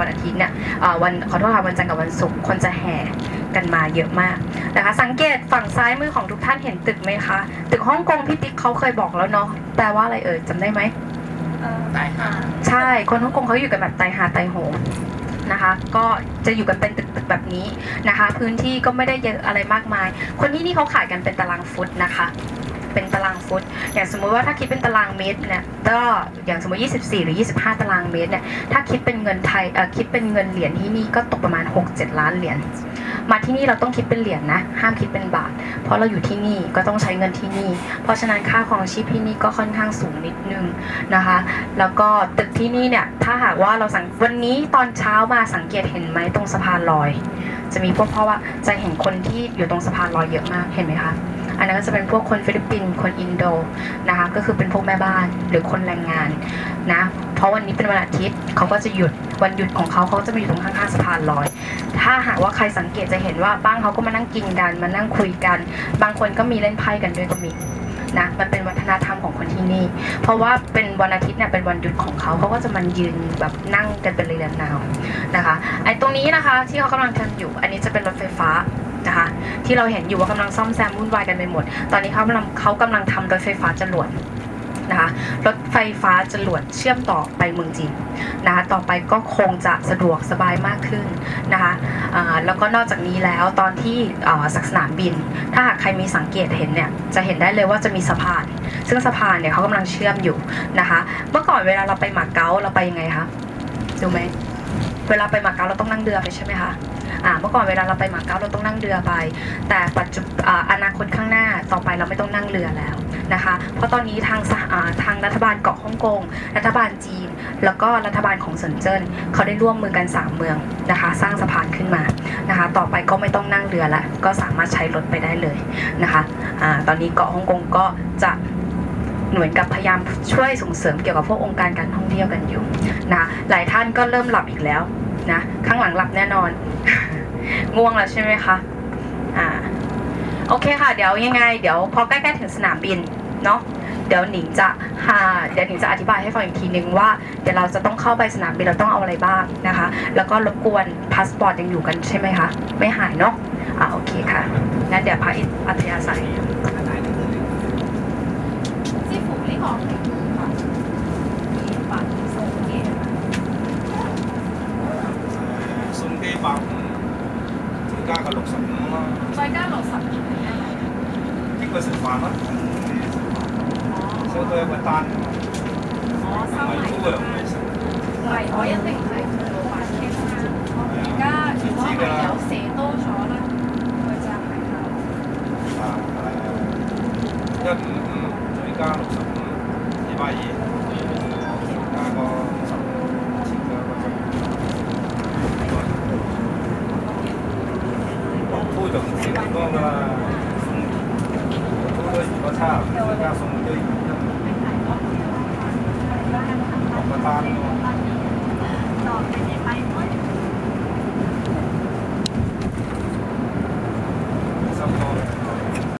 วันอาทิตย์เนี่ยเอ่อวันขอโทษค่ะวันจันทร์กับวันศุกร์คนจะแห่กันมาเยอะมากนะคะ สังเกตฝั่งซ้ายมือของทุกท่านเห็นตึกไหมคะตึกฮ่องกงพี่ติ๊กเขาเคยบอกแล้วเนาะแปลว่าอะไรเอ่ยจำได้ไหมตายห่าใช่คนฮ่องกงเขาอยู่กันแบบไตายหาไตายโหงนะคะก็จะอยู่กันเป็นตึกๆแบบนี้นะคะ พื้นที่ก็ไม่ได้เยอะอะไรมากมาย คนที่นี่เขาขายกันเป็นตารางฟุตนะคะ เป็นตารางฟุต อย่างสมมุติว่าถ้าคิดเป็นตารางเมตรเนี่ยก็อย่างสมมติ 24 หรือ 25 ตารางเมตรเนี่ยถ้าคิดเป็นเงินไทยเอ่อคิดเป็นเงินเหรียญที่นี่ก็ตกประมาณ 6-7 ล้านเหรียญมาที่นี่เราต้องคิดเป็นเหรียญนะห้ามคิดเป็นบาท เพราะเราอยู่ที่นี่ก็ต้องใช้เงินที่นี่ เพราะฉะนั้นค่าครองชีพที่นี่ก็ค่อนข้างสูงนิดนึงนะคะ แล้วก็ตึกที่นี่เนี่ยถ้าหากว่าเราสังวันนี้ตอนเช้ามาสังเกตเห็นไหมตรงสะพานลอย จะมีพวกเพราะว่าจะเห็นคนที่อยู่ตรงสะพานลอยเยอะมากเห็นไหมคะ อันนั้นก็จะเป็นพวกคนฟิลิปปินส์คนอินโดนะคะก็คือเป็นพวกแม่บ้านหรือคนแรงงานนะเพราะวันนี้เป็นวันอาทิตย์เขาก็จะหยุดวันหยุดของเขาเขาจะมาอยู่ตรงข้างๆสะพานลอย ถ้าหากว่าใครสังเกตจะเห็นว่าบ้างเขาก็มานั่งกินกันมานั่งคุยกัน บางคนก็มีเล่นไพ่กันด้วยก็มีนะมันเป็นวัฒนธรรมของคนที่นี่ เพราะว่าเป็นวันอาทิตย์เนี่ยเป็นวันหยุดของเขาเขาก็จะมันยืนแบบนั่งกันเป็นเรียนนาวนะคะไอ้ตรงนี้นะคะที่เขากำลังทำอยู่ อันนี้จะเป็นรถไฟฟ้า นะคะที่เราเห็นอยู่ว่ากำลังซ่อมแซมวุ่นวายกันไปหมด ตอนนี้เขากำลังเขากำลังทำรถไฟฟ้าจรวดนะคะรถไฟฟ้าจรวดเชื่อมต่อไปเมืองจีนนะคะต่อไปก็คงจะสะดวกสบายมากขึ้นนะคะแล้วก็นอกจากนี้แล้วตอนที่สักสนามบิน ถ้าหากใครมีสังเกตเห็นเนี่ยจะเห็นได้เลยว่าจะมีสะพาน ซึ่งสะพานเนี่ยเขากำลังเชื่อมอยู่นะคะเมื่อก่อนเวลาเราไปมาเก๊าเราไปยังไงคะดูไหม เวลาไปมาเก๊าเราต้องนั่งเรือไปใช่ไหมคะอ่าเมื่อก่อนเวลาเราไปมาเก๊าเราต้องนั่งเรือไป แต่ปัจจุอ่าอนาคตข้างหน้าต่อไปเราไม่ต้องนั่งเรือแล้วนะคะ เพราะตอนนี้ทางทางรัฐบาลเกาะฮ่องกง รัฐบาลจีน แล้วก็รัฐบาลของเซินเจิ้นเขาได้ร่วมมือกันสามเมืองนะคะ สร้างสะพานขึ้นมานะคะ ต่อไปก็ไม่ต้องนั่งเรือละก็สามารถใช้รถไปได้เลยนะคะอ่าตอนนี้เกาะฮ่องกงก็จะ หมือนกับพยายามช่วยส่งเสริมเกี่ยวกับพวกองค์การการท่องเที่ยวกันอยู่นะหลายท่านก็เริ่มหลับอีกแล้วนะข้างหลังหลับแน่นอน ง่วงแล้วใช่ไหมคะอ่าโอเคค่ะ เดี๋ยวยังไง เดี๋ยวพอใกล้ๆถึงสนามบินเนาะเดี๋ยวหนิงจะหาเดี๋ยวหนิงจะอธิบายให้ฟังอีกทีนึงว่าเดี๋ยวเราจะต้องเข้าไปสนามบินเราต้องเอาอะไรบ้างนะคะ แล้วก็รบกวนพาสปอร์ตยังอยู่กันใช่ไหมคะ ไม่หายเนาะอ่าโอเคค่ะงั้นเดี๋ยวพาอิอัธยาศัย 经过食饭啦，哦收到一个单，我收唔系埋高嘅唔系食，唔系，我一定系同老板倾啦。而家如果系有射多咗咧，佢就系靠啊系一五五再加六十五，二百二，加个十前嘅一个钟，落铺就唔止咁多㗎啦， ก็というประชาชนがそのというประธานの